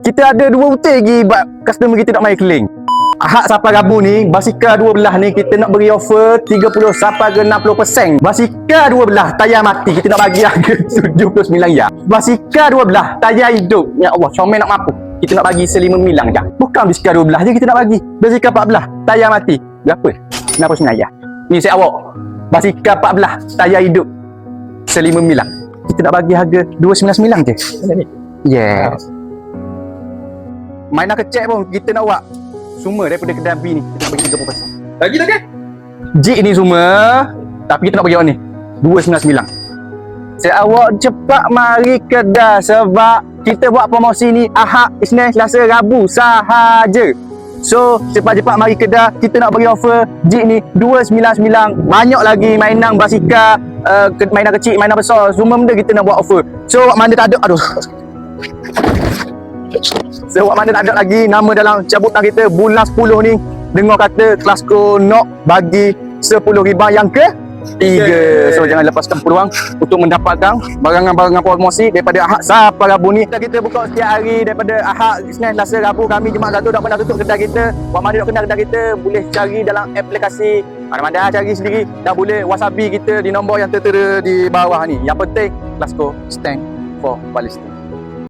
Kita ada dua hotel lagi buat customer kita nak main keliling. Ahad sampai Rabu ni, basikal dua belah ni kita nak beri offer 30 sampai ke 60%. Basikal dua belah tayar mati kita nak bagi harga 79 ya. Basikal dua belah tayar hidup. Ya Allah, comel nak mampu. Kita nak bagi selima milang je. Bukan basikal dua belah je kita nak bagi. Basikal empat belah tayar mati. Berapa? 69 ya. Ni saya awak. Basikal empat belah tayar hidup. Selima milang. Kita nak bagi harga 299 je. Yes. Main nak kecek pun kita nak buat semua daripada kedai B ni kita nak bagi 30%. Lagi tak kan? Jeep ni semua tapi kita nak bagi awak ni 299. Saya awak cepat mari kedai sebab kita buat promosi ni Ahad, Isnin, Selasa, Rabu sahaja. So, cepat-cepat mari kedai kita nak bagi offer Jeep ni 299. Banyak lagi mainan basikal, uh, mainan kecil, mainan besar, semua benda kita nak buat offer. So, mana tak ada, aduh. Awak mana tak ada lagi nama dalam cabutan kita bulan 10 ni dengar kata Klasco nak bagi 10 riba yang ke tiga. So jangan lepaskan peluang untuk mendapatkan barangan-barangan promosi daripada Ahad sampai Rabu ni. Kita buka setiap hari daripada Ahad, Isnin, Selasa, Rabu kami Jumaat satu tak pernah tutup kedai kita. Buat mana nak kenal kedai kita boleh cari dalam aplikasi mana-mana cari sendiri dan boleh wasabi kita di nombor yang tertera di bawah ni. Yang penting Klasco stand for Palestine.